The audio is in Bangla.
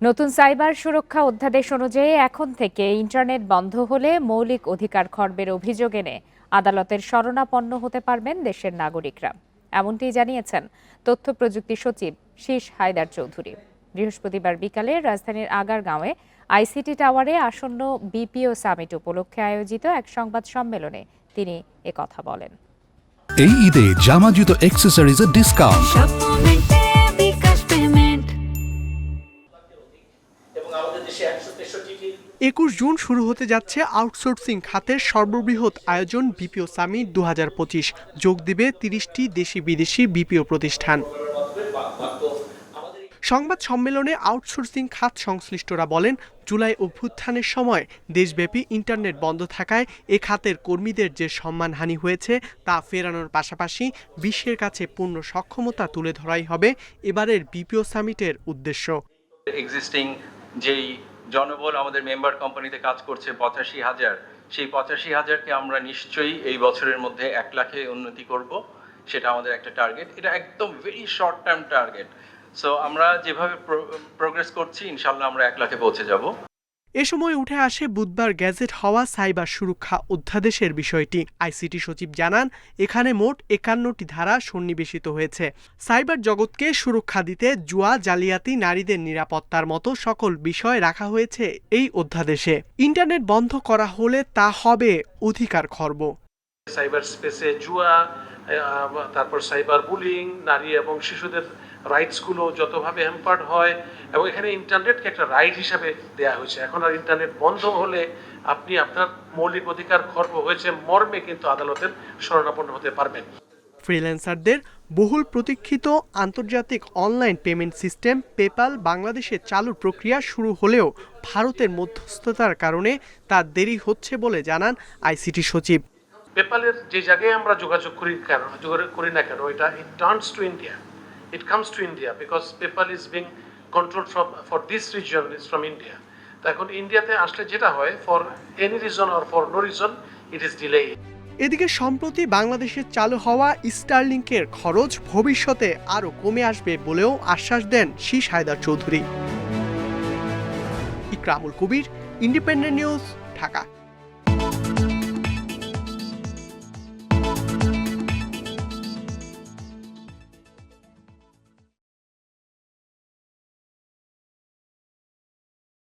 নতুন সাইবার সুরক্ষা অধ্যাদেশ অনুযায়ী এখন থেকে ইন্টারনেট বন্ধ হলে মৌলিক অধিকার খর্বের অভিযোগ এনে আদালতের শরণাপন্ন হতে পারবেন দেশের নাগরিকরা। এমনটি জানিয়েছেন তথ্য প্রযুক্তি সচিব শীষ হায়দার চৌধুরী। বৃহস্পতিবার বিকালে রাজধানীর আগারগাঁওয়ে আইসিটি টাওয়ারে আসন্ন বিপিও সামিট উপলক্ষে আয়োজিত এক সংবাদ সম্মেলনে তিনি একথা বলেন। এই ঈদে জামা জুতো অ্যাক্সেসরিজের ডিসকাউন্ট একশো জুন শুরু হতে যাচ্ছে আউটসোর্সিং খাতের সর্ববৃহৎ আয়োজন বিপিও সামিট দু হাজার পঁচিশ। যোগ দিবে তিরিশটি দেশি বিদেশি বিপিও প্রতিষ্ঠান। সংবাদ সম্মেলনে আউটসোর্সিং খাত সংশ্লিষ্টরা বলেন জুলাই অভ্যুত্থানের সময় দেশব্যাপী ইন্টারনেট বন্ধ থাকায় এ খাতের কর্মীদের যে সম্মানহানি হয়েছে তা ফেরানোর পাশাপাশি বিশ্বের কাছে পূর্ণ সক্ষমতা তুলে ধরাই হবে এবারের বিপিও সামিটের উদ্দেশ্য। এক্সিস্টিং যেই জনবল আমাদের মেম্বার কোম্পানিতে কাজ করছে পঁচাশি হাজার, সেই পঁচাশি হাজারকে আমরা নিশ্চয়ই এই বছরের মধ্যে এক লাখে উন্নতি করব, সেটা আমাদের একটা টার্গেট এটা একদম very short term target so আমরা যেভাবে প্রোগ্রেস করছি, ইনশাল্লাহ আমরা এক লাখে পৌঁছে যাব। এ সময় উঠে আসে বুধবার গ্যাজেট হওয়া সাইবার সুরক্ষা অধ্যাদেশের বিষয়টি। আইসিটি সচিব জানান, এখানে মোট একান্নটি ধারা সন্নিবেশিত হয়েছে। সাইবার জগৎকে সুরক্ষা দিতে জুয়া, জালিয়াতি, নারীদের নিরাপত্তার মতো সকল বিষয় রাখা হয়েছে এই অধ্যাদেশে। ইন্টারনেট বন্ধ করা হলে তা হবে অধিকার খর্ব। সাইবার স্পেসে জুয়া তারপর সাইবার বুলিং, নারী এবং শিশুদের রাইটসগুলো যতভাবে হ্যাম্পার্ড হয়, এবং এখানে ইন্টারনেটকে একটা রাইট হিসাবে দেয়া হয়েছে। এখন আর ইন্টারনেট বন্ধ হলে আপনি আপনার মৌলিক অধিকার খর্ব হয়েছে, মর্মে কিন্তু আদালতের শরণাপন্ন হতে পারবেন। ফ্রিল্যান্সারদের বহুল প্রতীক্ষিত আন্তর্জাতিক অনলাইন পেমেন্ট সিস্টেম পেপাল বাংলাদেশে চালুর প্রক্রিয়া শুরু হলেও ভারতের মধ্যস্থতার কারণে তা দেরি হচ্ছে বলে জানান আইসিটি সচিব। পেপালের যে জায়গায় আমরা যোগাযোগ করি কেন, যোগাযোগ করি না কেন, এটা it turns to India it comes to India because PayPal is being control from for this reason is from India তো এখন ইন্ডিয়াতে আসলে যেটা হয় for any reason or for no reason it is delay এদিকে সম্প্রতি বাংলাদেশে চালু হওয়া স্টারলিংকের খরচ ভবিষ্যতে আরও কমে আসবে বলেও আশ্বাস দেন Shish Haider Chowdhury. Ikramul Kabir independent news Dhaka.